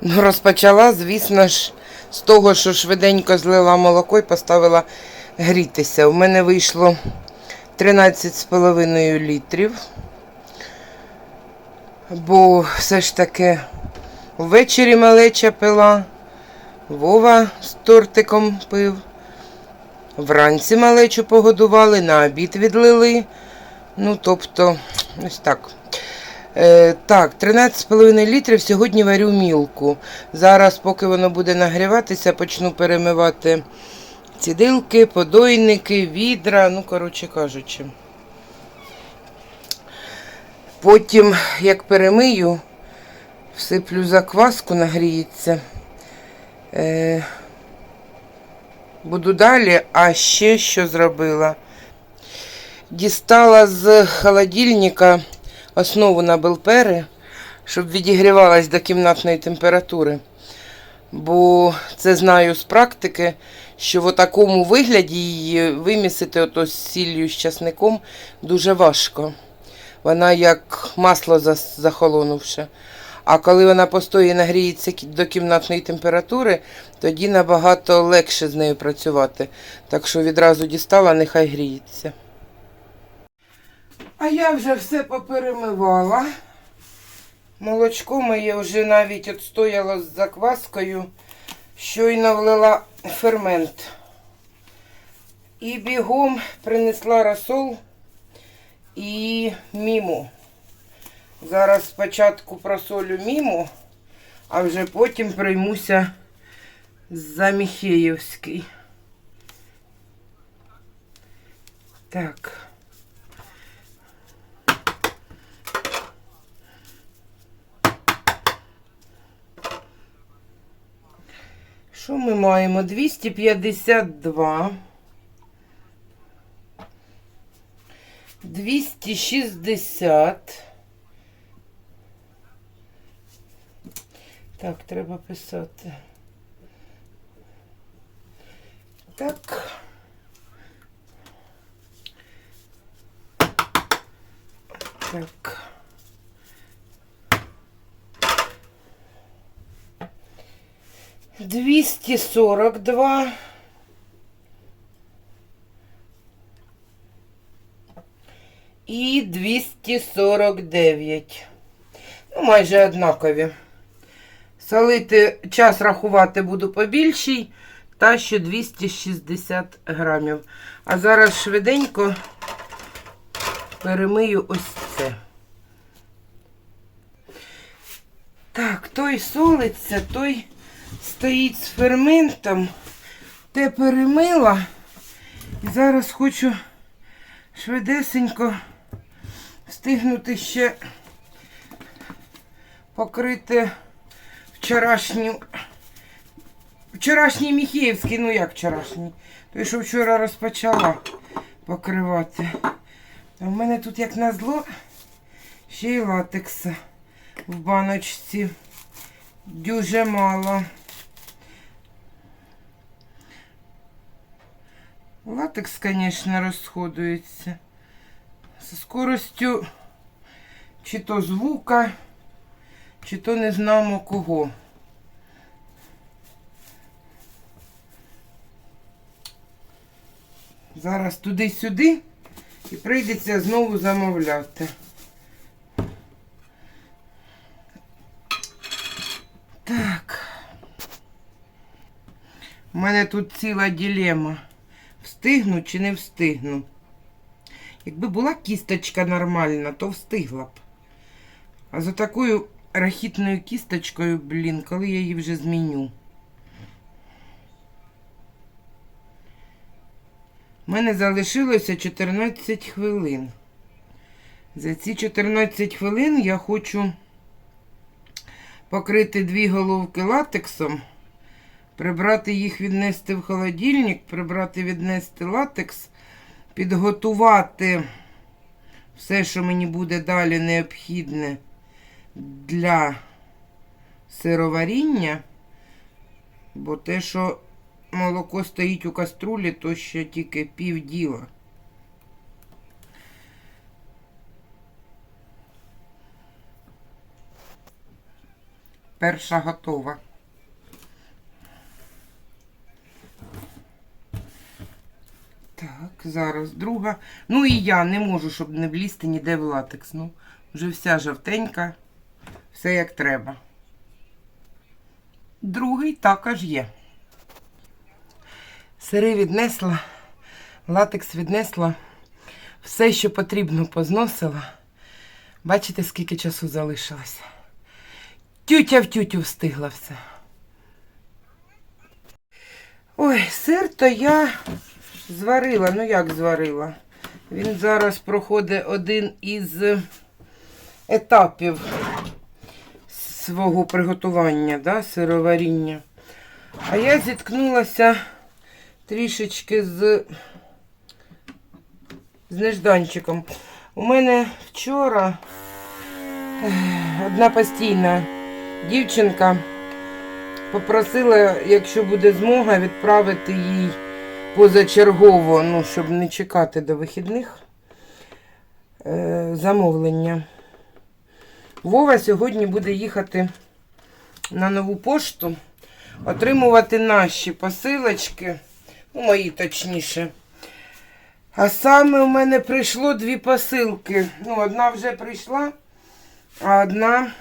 Ну, розпочала, звісно ж, з того, що швиденько злила молоко і поставила грітися. У мене вийшло 13,5 літрів. Бо все ж таки ввечері малеча пила, Вова з тортиком пив. Вранці малечу погодували, на обід відлили. Ну, тобто, ось так. Е, так, 13,5 літрів сьогодні варю мілку. Зараз, поки воно буде нагріватися, почну перемивати цідилки, подойники, відра, ну, коротше кажучи. Потім, як перемию, всиплю закваску, нагріється. Е, буду далі, а ще що зробила? Дістала з холодильника основу на белпери, щоб відігрівалась до кімнатної температури. Бо це знаю з практики, що в такому вигляді її вимісити ото з сіллю з часником дуже важко. Вона як масло захолонувши. А коли вона і нагріється до кімнатної температури, тоді набагато легше з нею працювати. Так що відразу дістала, нехай гріється. А я вже все поперемивала. Молочко моє вже навіть відстояло з закваскою, щойно влила фермент. І бігом принесла розсол і міму. Зараз спочатку просолю міму, а вже потім приймуся за Міхеївський. Так. Що ми маємо? 252. 260. Так, треба писати. Так. Так. Двести сорок два. І 249. Ну, майже однакові. Солити час рахувати буду побільший, та ще 260 грамів. А зараз швиденько перемию ось це. Так, той солиться, той стоїть з ферментом. Те перемила. І зараз хочу швидесенько встигнути ще покрити вчорашню. Вчорашній Міхіївський, ну як вчорашній? Той, що вчора розпочала покривати. А в мене тут, як назло, ще й латекса в баночці. Дуже мало. Латекс, звісно, розходується. З скоростю чи то звука, чи то не знамо кого. Зараз туди-сюди і прийдеться знову замовляти. Так. У мене тут ціла ділема. Встигну чи не встигну. Якби була кісточка нормальна, то встигла б. А за такою рахітною кісточкою, блін, коли я її вже зміню. У мене залишилося 14 хвилин. За ці 14 хвилин я хочу покрити дві головки латексом, прибрати їх, віднести в холодильник, прибрати, віднести латекс, підготувати все, що мені буде далі необхідне для сироваріння. Бо те, що молоко стоїть у каструлі, то ще тільки пів діла. Перша готова. Так, зараз друга. Ну і я не можу, щоб не влізти ніде в латекс. Ну, вже вся жовтенька, все як треба. Другий також є. Сири віднесла, латекс віднесла, все, що потрібно, позносила. Бачите, скільки часу залишилося. Тютя в тютю встигла все. Ой, сир то я зварила. Ну як зварила? Він зараз проходить один із етапів свого приготування, да, сироваріння. А я зіткнулася трішечки з, з нежданчиком. У мене вчора одна постійна дівчинка попросила, якщо буде змога, відправити їй позачергово, ну, щоб не чекати до вихідних е, замовлення. Вова сьогодні буде їхати на нову пошту, отримувати наші посилочки, ну, мої точніше. А саме у мене прийшло дві посилки. Ну, одна вже прийшла, а одна.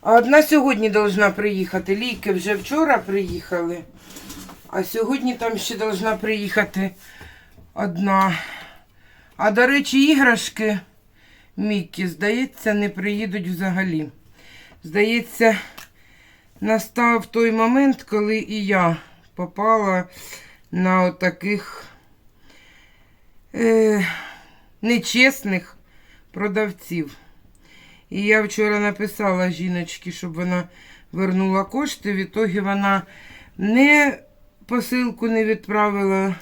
А одна сьогодні должна приїхати. Ліки вже вчора приїхали. А сьогодні там ще должна приїхати одна. А до речі, іграшки Мікі, здається, не приїдуть взагалі. Здається, настав той момент, коли і я попала на отаких е, нечесних продавців. І я вчора написала жіночці, щоб вона вернула кошти. В ітогі вона не посилку не відправила,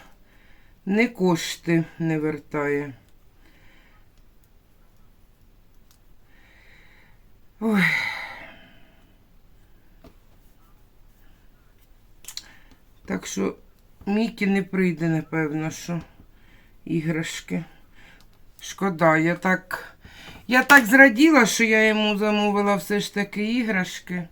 не кошти не вертає. Ой. Так що Мікі не прийде, напевно, що іграшки. Шкода, я так. Я так зраділа, що я йому замовила все ж таки іграшки.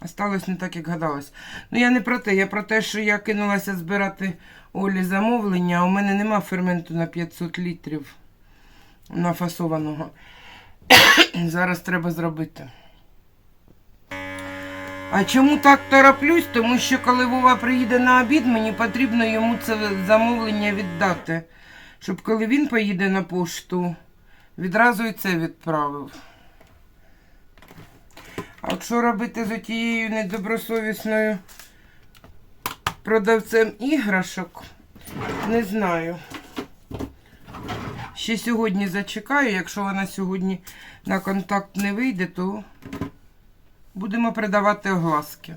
Осталось не так, як гадалось. Ну, я не про те, я про те, що я кинулася збирати Олі замовлення, а у мене нема ферменту на 500 літрів нафасованого. Зараз треба зробити. А чому так тороплюсь? Тому що коли Вова приїде на обід, мені потрібно йому це замовлення віддати. Щоб коли він поїде на пошту, відразу і це відправив. А от що робити з отією недобросовісною продавцем іграшок, не знаю. Ще сьогодні зачекаю, якщо вона сьогодні на контакт не вийде, то будемо придавати огласки.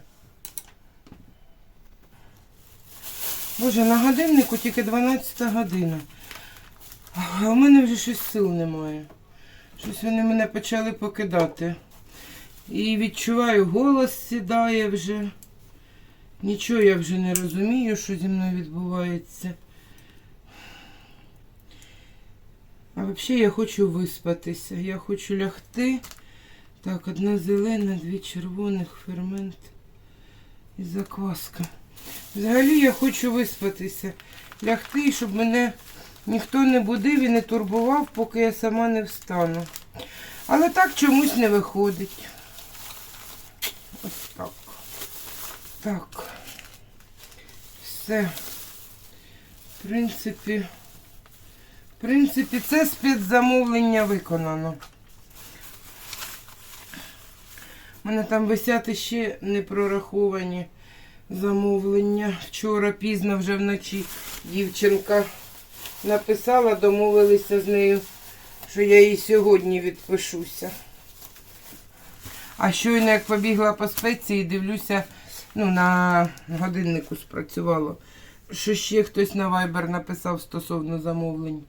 Боже, на годиннику тільки 12 година. А у мене вже щось сил немає. Щось вони мене почали покидати. І відчуваю, голос сідає вже. Нічого я вже не розумію, що зі мною відбувається. А взагалі я хочу виспатися. Я хочу лягти. Так, одна зелена, дві червоних, фермент і закваска. Взагалі я хочу виспатися. Лягти, щоб мене ніхто не будив і не турбував, поки я сама не встану. Але так чомусь не виходить. Ось так. Так. Все. В принципі, в принципі, це спецзамовлення виконано. У мене там висять ще не прораховані замовлення. Вчора пізно вже вночі дівчинка написала, домовилися з нею, що я їй сьогодні відпишуся. А щойно як побігла по спеції, дивлюся, ну, на годиннику спрацювало, що ще хтось на Viber написав стосовно замовлень.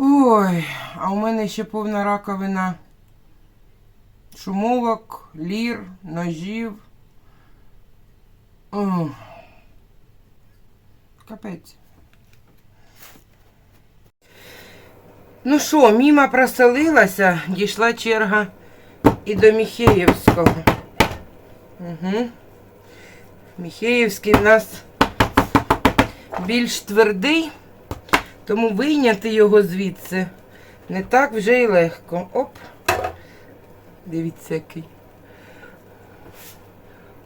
Ой, а у мене ще повна раковина шумовок, лір, ножів. М. Капець. Ну що, міма проселилася, дійшла черга і до Міхеївського. Угу. Міхеївський в нас більш твердий, тому вийняти його звідси не так вже й легко. Оп. Дивіться, який.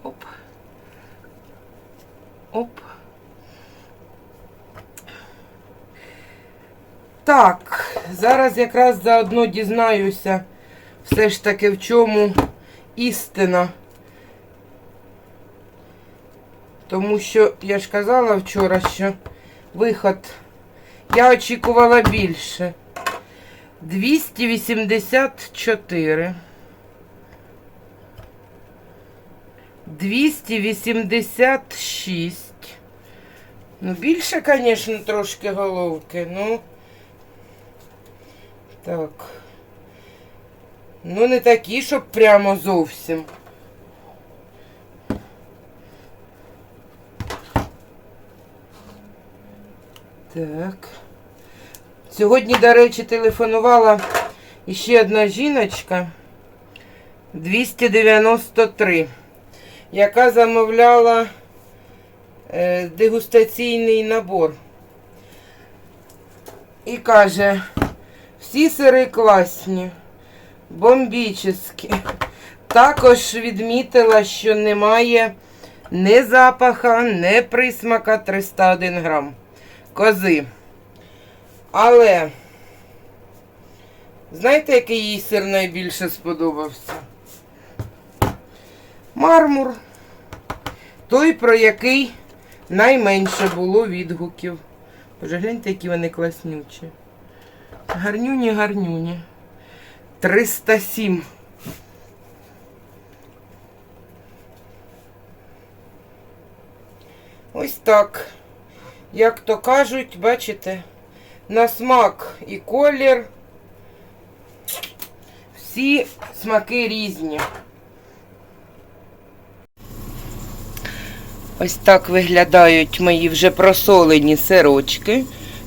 Оп. Оп. Так, зараз якраз заодно дізнаюся все ж таки в чому істина. Тому що я ж казала вчора, що виход я очікувала більше. 284. 286. Ну, більше, звісно, трошки головки, ну. Так. Ну, не такі, щоб прямо зовсім. Так. Сьогодні, до речі, телефонувала іще одна жіночка 293, яка замовляла е, дегустаційний набор. І каже, всі сири класні, бомбічні. Також відмітила, що немає ні запаха, ні присмака 301 грам кози. Але, знаєте, який їй сир найбільше сподобався? Мармур. Той, про який найменше було відгуків. Боже, гляньте, які вони класнючі. Гарнюні, гарнюні. 307. Ось так. Як то кажуть, бачите, на смак і колір. Всі смаки різні. Ось так виглядають мої вже просолені сирочки.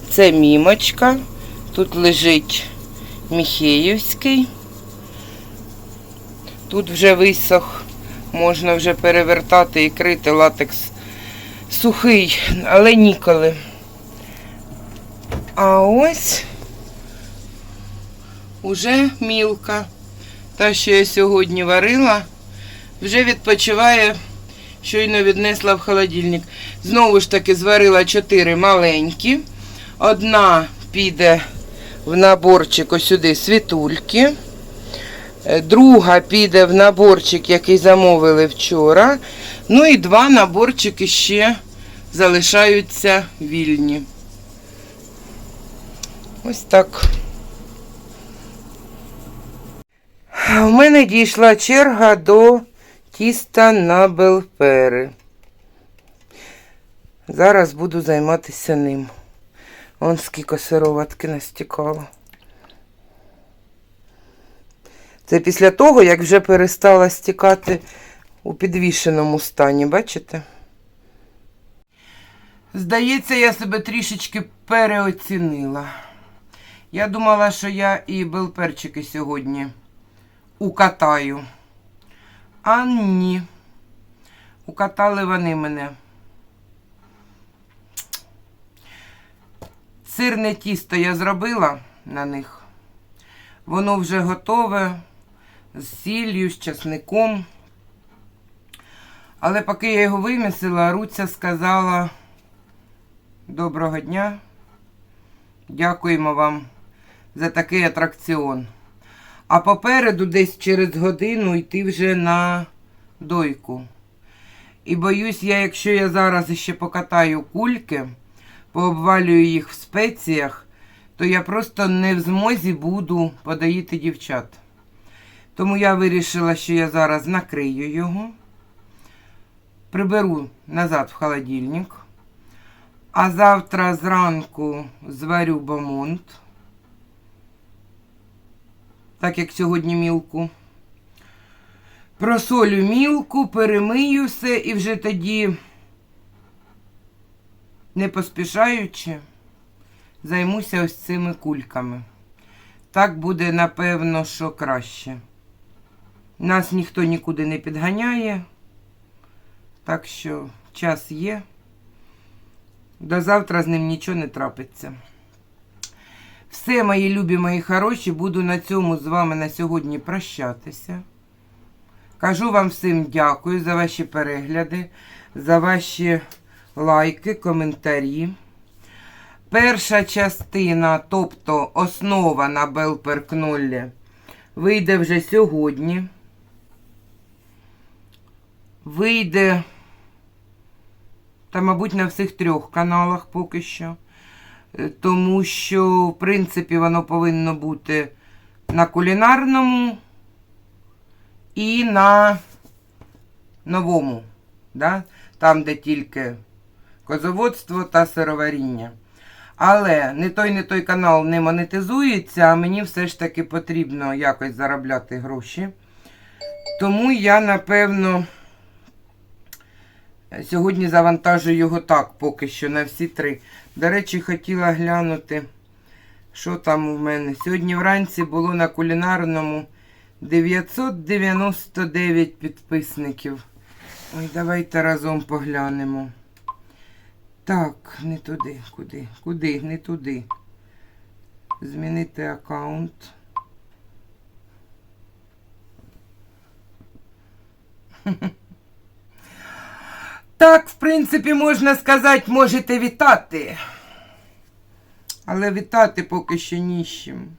Це мімочка. Тут лежить Міхеївський. Тут вже висох, можна вже перевертати і крити латекс сухий, але ніколи. А ось уже мілка. Та, що я сьогодні варила, вже відпочиває, щойно віднесла в холодильник. Знову ж таки, зварила чотири маленькі. Одна піде в наборчик ось сюди світульки. Е, Друга піде в наборчик, який замовили вчора. Ну і два наборчики ще залишаються вільні. Ось так. У мене дійшла черга до тіста на белпери. Зараз буду займатися ним. Вон скільки сироватки настікало. Це після того, як вже перестала стікати у підвішеному стані, бачите? Здається, я себе трішечки переоцінила. Я думала, що я і белперчики сьогодні укатаю. А ні. Укатали вони мене. Сирне тісто я зробила на них. Воно вже готове з сіллю, з часником. Але поки я його вимісила, Руця сказала доброго дня. Дякуємо вам за такий атракціон. А попереду десь через годину йти вже на дойку. І боюсь, я, якщо я зараз ще покатаю кульки, пообвалюю їх в спеціях, то я просто не в змозі буду подаїти дівчат. Тому я вирішила, що я зараз накрию його, приберу назад в холодильник, а завтра зранку зварю бамонт, так як сьогодні мілку. Просолю мілку, перемию все і вже тоді, не поспішаючи, займуся ось цими кульками. Так буде, напевно, що краще. Нас ніхто нікуди не підганяє, так що час є. До завтра з ним нічого не трапиться. Все, мої любі, мої хороші, буду на цьому з вами на сьогодні прощатися. Кажу вам всім дякую за ваші перегляди, за ваші лайки, коментарі. Перша частина, тобто основа на Белперкноллі, вийде вже сьогодні. Вийде, та, мабуть, на всіх трьох каналах поки що. Е, Тому що, в принципі, воно повинно бути на кулінарному і на новому, да? там, де тільки козоводство та сироваріння. Але не той, не той канал не монетизується, а мені все ж таки потрібно якось заробляти гроші. Тому я, напевно, сьогодні завантажу його так, поки що на всі три. До речі, хотіла глянути, що там у мене. Сьогодні вранці було на кулінарному 999 підписників. Ой, давайте разом поглянемо. Так, не туди, куди, куди, не туди. Змінити аккаунт. Так, в принципі, можна сказати, можете вітати. Але вітати поки що ніщим.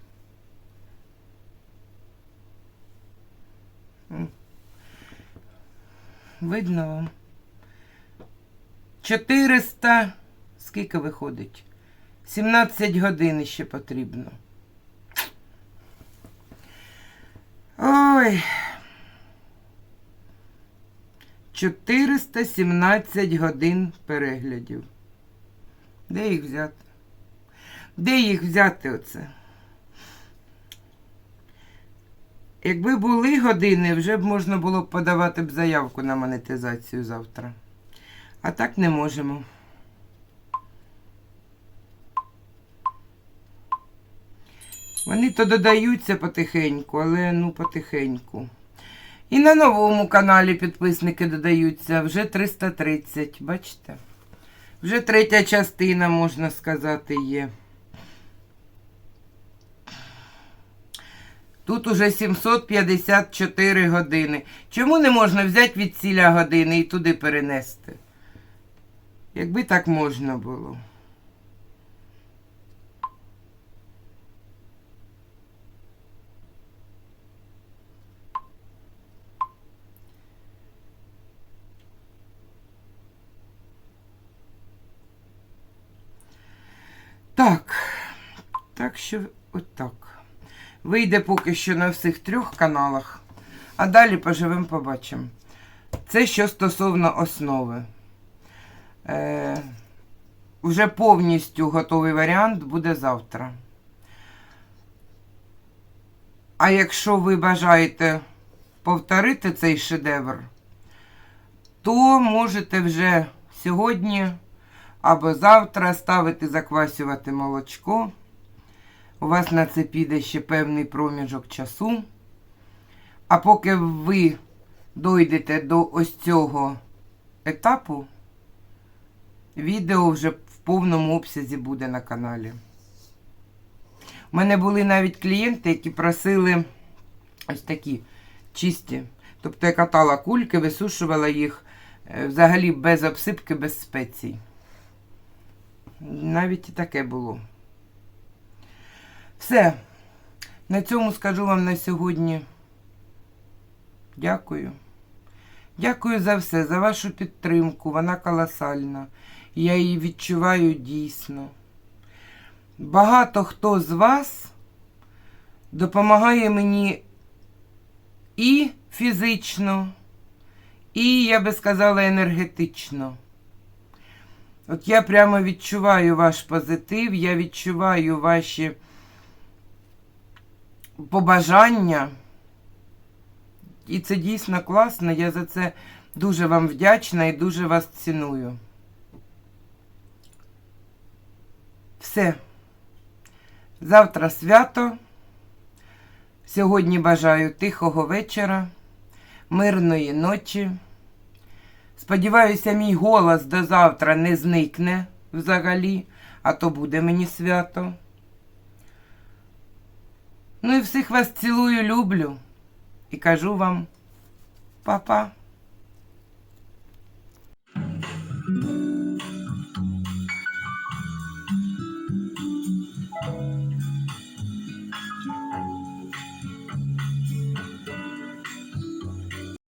Видно вам? 400. Скільки виходить? 17 годин ще потрібно. Ой. 417 годин переглядів. Де їх взяти? Де їх взяти оце? Якби були години, вже б можна було б подавати б заявку на монетизацію завтра. А так не можемо. Вони то додаються потихеньку, але ну потихеньку. І на новому каналі підписники додаються вже 330, бачите? Вже третя частина, можна сказати, є. Тут уже 754 години. Чому не можна взяти від ціля години і туди перенести? Якби так можна було. Так, так що отак. Вийде поки що на всіх трьох каналах, а далі поживемо, побачимо. Це що стосовно основи. Е, вже повністю готовий варіант буде завтра. А якщо ви бажаєте повторити цей шедевр, то можете вже сьогодні або завтра ставити заквасювати молочко. У вас на це піде ще певний проміжок часу. А поки ви дойдете до ось цього етапу, відео вже в повному обсязі буде на каналі. У мене були навіть клієнти, які просили ось такі чисті. Тобто я катала кульки, висушувала їх е, взагалі без обсипки, без спецій. Навіть і таке було. Все. На цьому скажу вам на сьогодні. Дякую. Дякую за все, за вашу підтримку. Вона колосальна. Я її відчуваю дійсно. Багато хто з вас допомагає мені і фізично, і, я би сказала, енергетично. От я прямо відчуваю ваш позитив, я відчуваю ваші побажання. і це дійсно класно. Я за це дуже вам вдячна і дуже вас ціную. Все. Завтра свято. Сьогодні бажаю тихого вечора, мирної ночі. Сподіваюся, мій голос до завтра не зникне взагалі, а то буде мені свято. Ну і всіх вас цілую, люблю і кажу вам па-па.